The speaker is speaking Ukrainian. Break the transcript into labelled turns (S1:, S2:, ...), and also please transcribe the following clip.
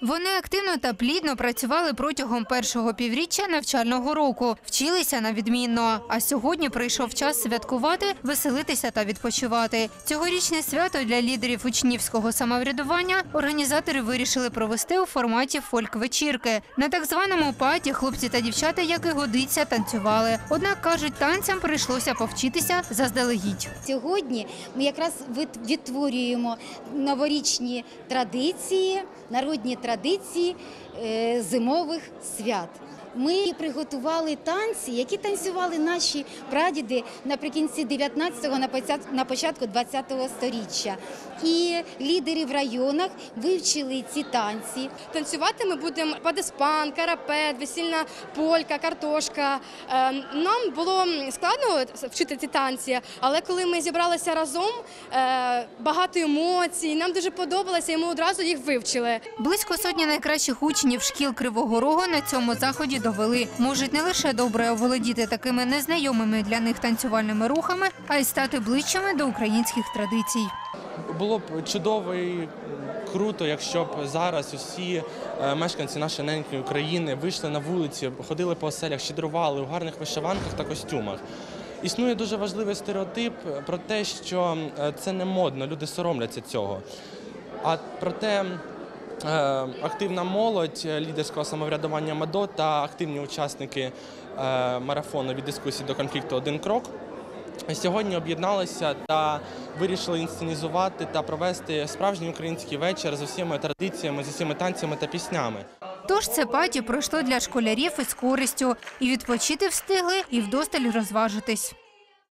S1: Вони активно та плідно працювали протягом першого півріччя навчального року, вчилися на відмінно. А сьогодні прийшов час святкувати, веселитися та відпочивати. Цьогорічне свято для лідерів учнівського самоврядування організатори вирішили провести у форматі фольк-вечірки. На так званому паті хлопці та дівчата, як і годиться, танцювали. Однак кажуть, танцям прийшлося повчитися заздалегідь.
S2: Сьогодні ми якраз відтворюємо новорічні традиції, народні традиції е, зимових свят. Ми приготували танці, які танцювали наші прадіди наприкінці 19-го, на початку 20-го сторіччя. І лідери в районах вивчили ці танці.
S3: Танцювати ми будемо падеспан, карапет, весільна полька, картошка. Е, Нам було складно вчити ці танці, але коли ми зібралися разом, е, багато емоцій, нам дуже подобалося, і ми одразу їх вивчили.
S1: Близько сотні найкращих учнів шкіл Кривого Рогу на цьому заході довели, можуть не лише добре оволодіти такими незнайомими для них танцювальними рухами, а й стати ближчими до українських традицій.
S4: Було б чудово і круто, якщо б зараз усі е, мешканці нашої ненької України вийшли на вулиці, ходили по оселях, щедрували у гарних вишиванках та костюмах. Існує дуже важливий стереотип про те, що е, це не модно, люди соромляться цього. А проте е, активна молодь е, лідерського самоврядування МАДО та активні учасники е, марафону від дискусії до конфлікту один крок Сьогодні об'єдналися та вирішили інсценізувати та провести справжній український вечір з усіма традиціями, з усіма танцями та піснями.
S1: Тож це паті пройшло для школярів із користю, і відпочити встигли, і вдосталь розважитись.